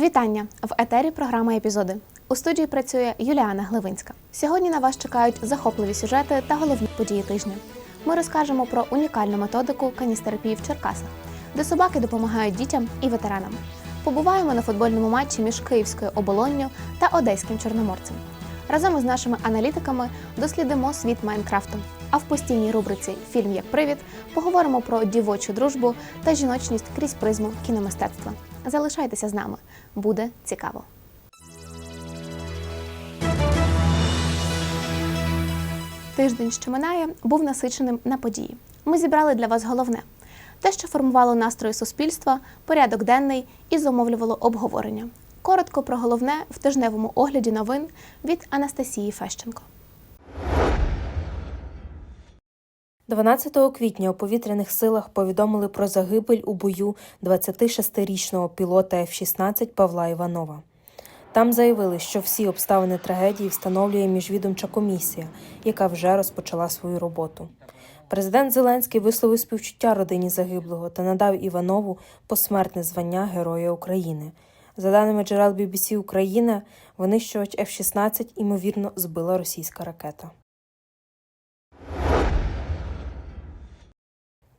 Вітання в етері. Програма епізоди. У студії працює Юліана Гливинська. Сьогодні на вас чекають захопливі сюжети та головні події тижня. Ми розкажемо про унікальну методику каністерапії в Черкасах, де собаки допомагають дітям і ветеранам. Побуваємо на футбольному матчі між Київською оболонню та Одеським Чорноморцем. Разом із нашими аналітиками дослідимо світ Майнкрафту. А в постійній рубриці Фільм як привід поговоримо про дівочу дружбу та жіночність крізь призму кіномистецтва. Залишайтеся з нами, буде цікаво. Тиждень, що минає, був насиченим на події. Ми зібрали для вас головне те, що формувало настрої суспільства, порядок денний і зумовлювало обговорення. Коротко про головне в тижневому огляді новин від Анастасії Фещенко. 12 квітня у повітряних силах повідомили про загибель у бою 26-річного пілота F-16 Павла Іванова. Там заявили, що всі обставини трагедії встановлює міжвідомча комісія, яка вже розпочала свою роботу. Президент Зеленський висловив співчуття родині загиблого та надав Іванову посмертне звання Героя України. За даними джерел BBC Україна, винищувач F-16 ймовірно збила російська ракета.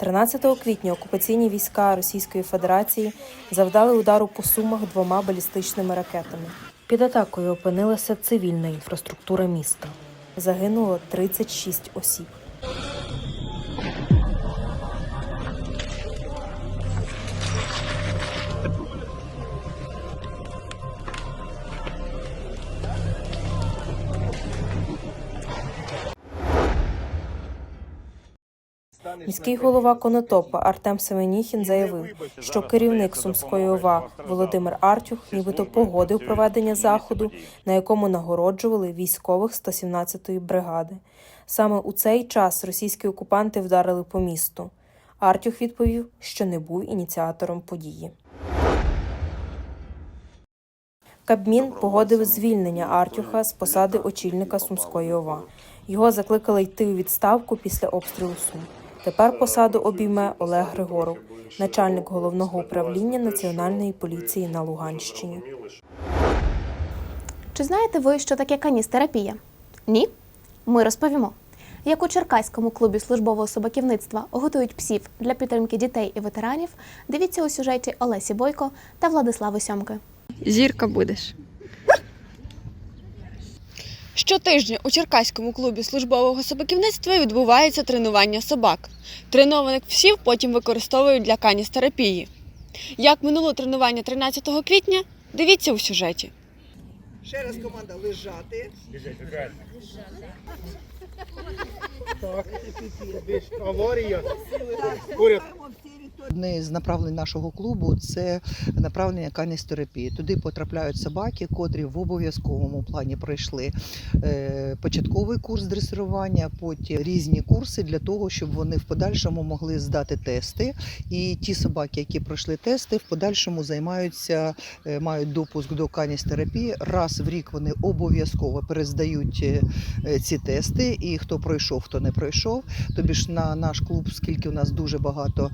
13 квітня окупаційні війська Російської Федерації завдали удару по сумах двома балістичними ракетами. Під атакою опинилася цивільна інфраструктура міста. Загинуло 36 осіб. Міський голова Конотопа Артем Семеніхін заявив, що керівник Сумської ОВА Володимир Артюх нібито погодив проведення заходу, на якому нагороджували військових 117-ї бригади. Саме у цей час російські окупанти вдарили по місту. Артюх відповів, що не був ініціатором події. Кабмін погодив звільнення Артюха з посади очільника Сумської ОВА. Його закликали йти у відставку після обстрілу Сум. Тепер посаду обійме Олег Григоров, начальник головного управління Національної поліції на Луганщині. Чи знаєте ви, що таке каністерапія? Ні? Ми розповімо. Як у Черкаському клубі службового собаківництва готують псів для підтримки дітей і ветеранів, дивіться у сюжеті Олесі Бойко та Владислави Сьомки. Зірка будеш. Щотижня у Черкаському клубі службового собаківництва відбувається тренування собак. Тренованих псів потім використовують для каністерапії. Як минуло тренування 13 квітня, дивіться у сюжеті. Ще раз команда лежати. Так, десь аварія. Поряд. Одне з направлень нашого клубу це направлення каністерапії. Туди потрапляють собаки, котрі в обов'язковому плані пройшли е, початковий курс дресирування, потім різні курси для того, щоб вони в подальшому могли здати тести. І ті собаки, які пройшли тести, в подальшому займаються, е, мають допуск до каністерапії. Раз в рік вони обов'язково перездають е, ці тести. І хто пройшов, хто не пройшов. Тобі ж на наш клуб, оскільки у нас дуже багато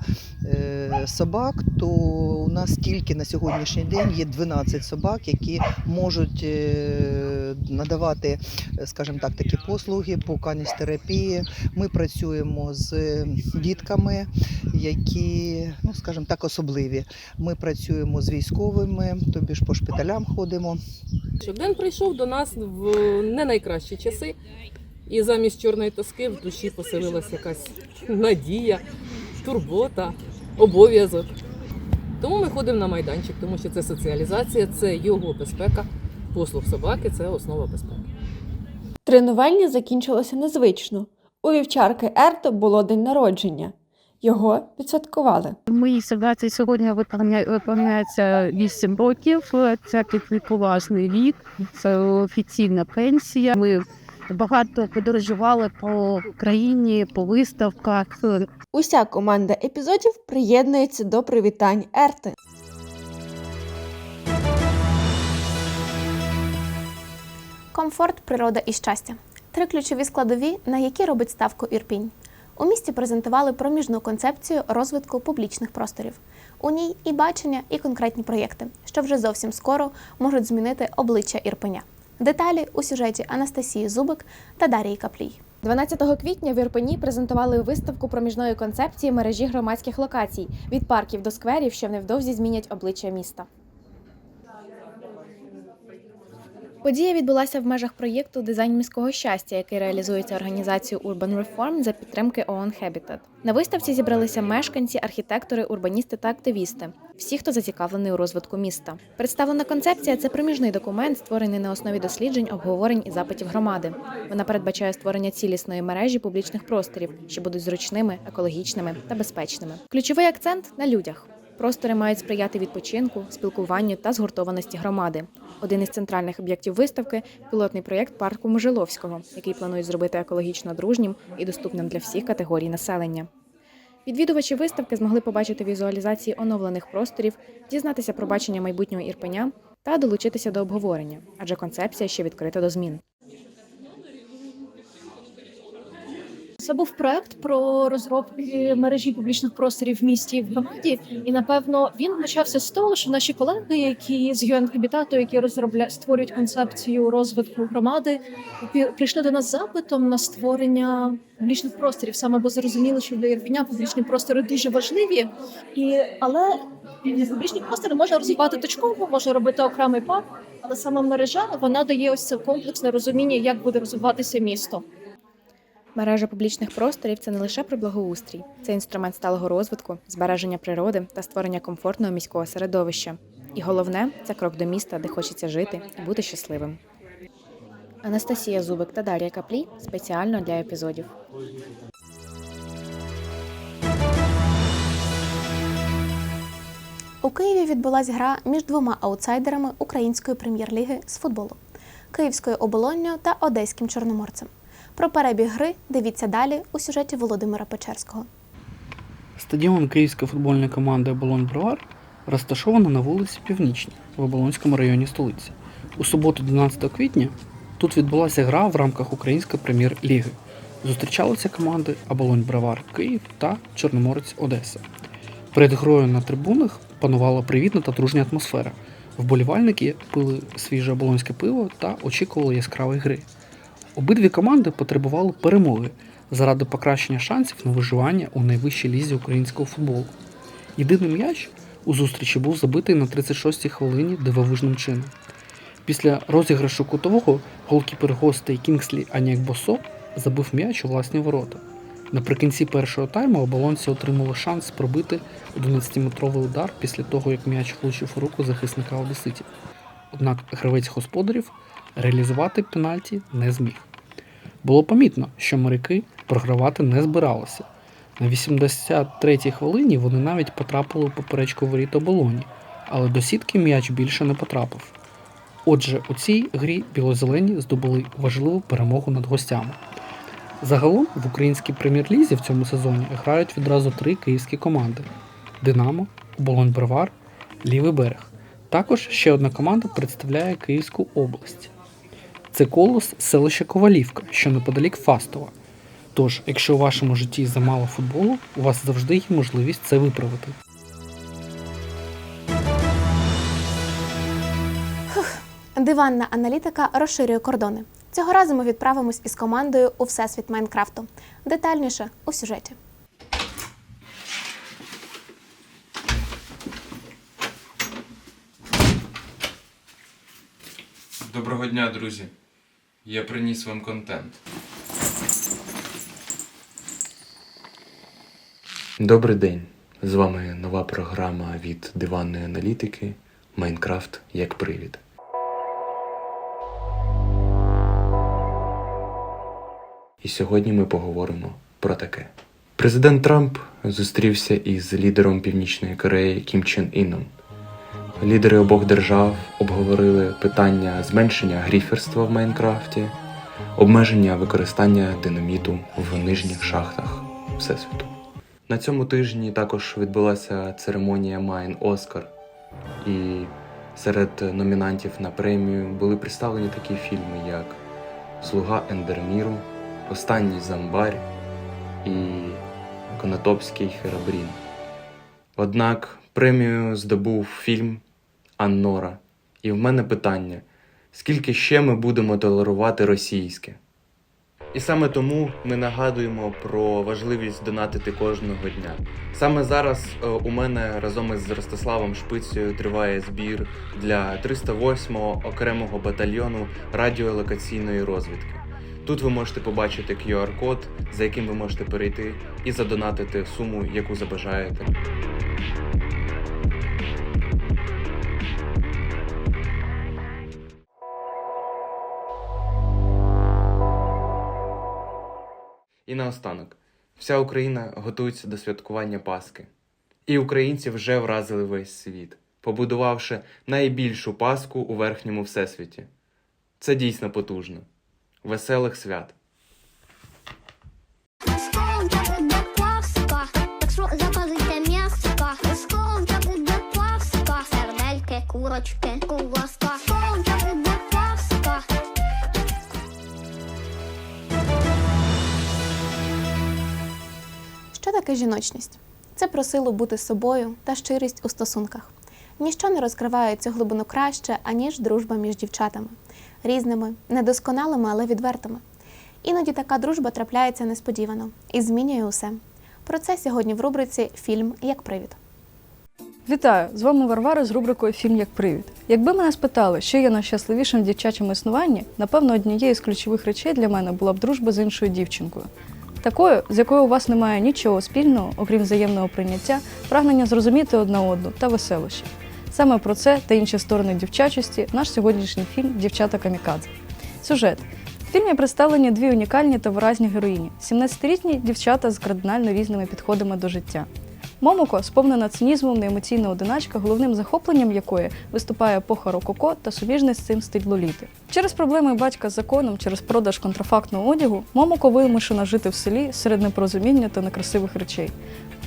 собак, то у нас тільки на сьогоднішній день є 12 собак, які можуть е, надавати, е, скажімо так, такі послуги по каністерапії. Ми працюємо з дітками, які, ну скажімо так, особливі. Ми працюємо з військовими, тобі ж по шпиталям ходимо. Ден прийшов до нас в не найкращі часи, і замість чорної тоски в душі поселилася якась надія, турбота, обов'язок. Тому ми ходимо на майданчик, тому що це соціалізація, це його безпека. Послуг собаки це основа безпеки. Тренування закінчилося незвично. У вівчарки Ерто було день народження. Його відсвяткували. Моїй собаці сьогодні виповня- виповняється 8 років. Це поважний вік, це офіційна пенсія. Ми багато подорожували по країні, по виставках. Уся команда епізодів приєднується до привітань Ерти. Комфорт, природа і щастя три ключові складові, на які робить ставку Ірпінь. У місті презентували проміжну концепцію розвитку публічних просторів. У ній і бачення, і конкретні проєкти, що вже зовсім скоро можуть змінити обличчя Ірпеня. Деталі у сюжеті Анастасії Зубик та Дарії Каплій. 12 квітня в Ірпені презентували виставку проміжної концепції мережі громадських локацій від парків до скверів, що невдовзі змінять обличчя міста. Подія відбулася в межах проєкту Дизайн міського щастя, який реалізується організацією Urban Reform за підтримки ООН Habitat. На виставці зібралися мешканці, архітектори, урбаністи та активісти. Всі, хто зацікавлений у розвитку міста. Представлена концепція це проміжний документ, створений на основі досліджень, обговорень і запитів громади. Вона передбачає створення цілісної мережі публічних просторів, що будуть зручними, екологічними та безпечними. Ключовий акцент на людях. Простори мають сприяти відпочинку, спілкуванню та згуртованості громади. Один із центральних об'єктів виставки пілотний проєкт парку Можиловського, який планують зробити екологічно дружнім і доступним для всіх категорій населення. Відвідувачі виставки змогли побачити візуалізації оновлених просторів, дізнатися про бачення майбутнього Ірпеня та долучитися до обговорення, адже концепція ще відкрита до змін. Це був проект про розробки мережі публічних просторів в місті і в громаді. І напевно він почався з того, що наші колеги, які з UN які розробляють створюють концепцію розвитку громади, прийшли до нас запитом на створення публічних просторів. Саме бо зрозуміли, що для Ірпеня публічні простори дуже важливі, і але публічні простори можна розвивати точково, можна робити окремий парк, але саме мережа вона дає ось це комплексне розуміння, як буде розвиватися місто. Мережа публічних просторів це не лише про благоустрій, це інструмент сталого розвитку, збереження природи та створення комфортного міського середовища. І головне це крок до міста, де хочеться жити і бути щасливим. Анастасія Зубик та Дар'я Каплі спеціально для епізодів. У Києві відбулася гра між двома аутсайдерами української прем'єр-ліги з футболу Київською оболонню та Одеським Чорноморцем. Про перебіг гри дивіться далі у сюжеті Володимира Печерського. Стадіон київської футбольної команди Оболонь Бровар розташовано на вулиці Північній в Оболонському районі столиці. У суботу, 12 квітня, тут відбулася гра в рамках Української прем'єр-ліги. Зустрічалися команди Оболонь Бровар Київ та Чорноморець Одеса. Перед грою на трибунах панувала привітна та дружня атмосфера. Вболівальники пили свіже оболонське пиво та очікували яскравої гри. Обидві команди потребували перемоги заради покращення шансів на виживання у найвищій лізі українського футболу. Єдиний м'яч у зустрічі був забитий на 36-й хвилині дивовижним чином. Після розіграшу кутового голкіпер гостей Кінгслі Аніак Босо забив м'яч у власні ворота. Наприкінці першого тайму оболонці отримали шанс пробити 11-метровий удар після того, як м'яч влучив у руку захисника Одеситів. Однак гравець господарів реалізувати пенальті не зміг. Було помітно, що моряки програвати не збиралися. На 83-й хвилині вони навіть потрапили у поперечку воріт оболоні, але до сітки м'яч більше не потрапив. Отже, у цій грі білозелені здобули важливу перемогу над гостями. Загалом в українській прем'єр-лізі в цьому сезоні грають відразу три київські команди: Динамо, Оболонь Бровар, Лівий берег. Також ще одна команда представляє Київську область. Це колос селища Ковалівка, що неподалік Фастова. Тож, якщо у вашому житті замало футболу, у вас завжди є можливість це виправити. Диванна аналітика розширює кордони. Цього разу ми відправимось із командою у всесвіт Майнкрафту. Детальніше у сюжеті. Доброго дня, друзі! Я приніс вам контент. Добрий день! З вами нова програма від диванної аналітики Майнкрафт як привід. І сьогодні ми поговоримо про таке. Президент Трамп зустрівся із лідером Північної Кореї Кім Чен Іном. Лідери обох держав обговорили питання зменшення гріферства в Майнкрафті, обмеження використання динаміту в нижніх шахтах Всесвіту. На цьому тижні також відбулася церемонія Майн Оскар, і серед номінантів на премію були представлені такі фільми, як Слуга Ендерміру, Останній Замбар і Конотопський Херабрін. Однак Премію здобув фільм Аннора. І в мене питання: скільки ще ми будемо толерувати російське? І саме тому ми нагадуємо про важливість донатити кожного дня. Саме зараз е, у мене разом із Ростиславом Шпицею триває збір для 308-го окремого батальйону радіолокаційної розвідки. Тут ви можете побачити QR-код, за яким ви можете перейти і задонатити суму, яку забажаєте. І наостанок, вся Україна готується до святкування Пасхи. І українці вже вразили весь світ, побудувавши найбільшу Пасху у верхньому всесвіті. Це дійсно потужно. Веселих свят! Заказуйте м'ясо. Сердельки, курочки, ковбаска. Таке жіночність? Це про силу бути собою та щирість у стосунках. Ніщо не розкриває цю глибину краще, аніж дружба між дівчатами, різними, недосконалими, але відвертими. Іноді така дружба трапляється несподівано і змінює усе. Про це сьогодні в рубриці Фільм як привід. Вітаю! З вами Варвара з рубрикою Фільм як привід. Якби мене спитали, що є найщасливішим в дівчачому існуванні, напевно, однією з ключових речей для мене була б дружба з іншою дівчинкою. Такою, з якою у вас немає нічого спільного, окрім взаємного прийняття, прагнення зрозуміти одна одну та веселощі. Саме про це та інші сторони дівчачості наш сьогоднішній фільм Дівчата Камікадзе. Сюжет. В фільмі представлені дві унікальні та виразні героїні: 17-літні дівчата з кардинально різними підходами до життя. Момоко сповнена цинізмом неемоційна одиначка, головним захопленням якої виступає епоха рококо та суміжний з цим стиль лоліти. Через проблеми батька з законом, через продаж контрафактного одягу, Момоко вимушена жити в селі серед непорозуміння та некрасивих речей.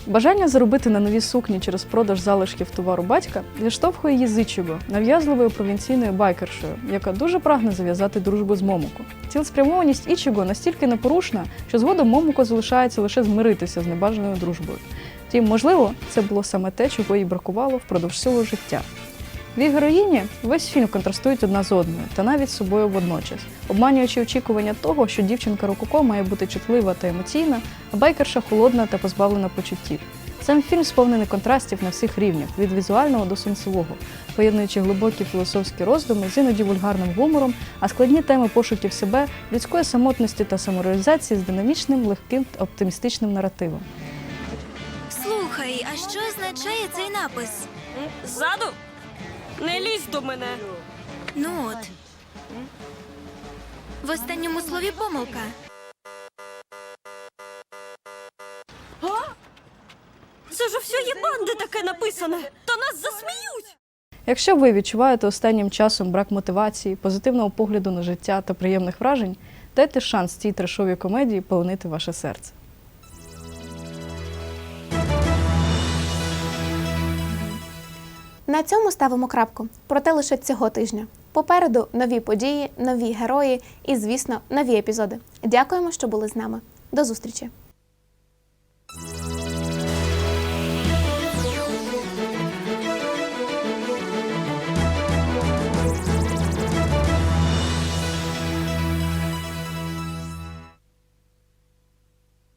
Бажання заробити на нові сукні через продаж залишків товару батька відштовхує її з нав'язливою провінційною байкершою, яка дуже прагне зав'язати дружбу з Момоко. Цілеспрямованість Ічіго настільки непорушна, що згодом Момоко залишається лише змиритися з небажаною дружбою. Втім, можливо, це було саме те, чого їй бракувало впродовж всього життя. Дві героїні весь фільм контрастують одна з одною та навіть з собою водночас, обманюючи очікування того, що дівчинка Рококо має бути чутлива та емоційна, а байкерша холодна та позбавлена почуттів. Сам фільм сповнений контрастів на всіх рівнях, від візуального до сенсового, поєднуючи глибокі філософські роздуми з іноді вульгарним гумором, а складні теми пошуків себе, людської самотності та самореалізації з динамічним, легким та оптимістичним наративом. Слухай, а що означає цей напис? Ззаду? Не лізь до мене. Ну от. В останньому слові помилка. А? Це ж у всієї банди таке написане. Та нас засміють. Якщо ви відчуваєте останнім часом брак мотивації, позитивного погляду на життя та приємних вражень, дайте шанс цій трешовій комедії полонити ваше серце. На цьому ставимо крапку, проте лише цього тижня. Попереду нові події, нові герої і, звісно, нові епізоди. Дякуємо, що були з нами. До зустрічі!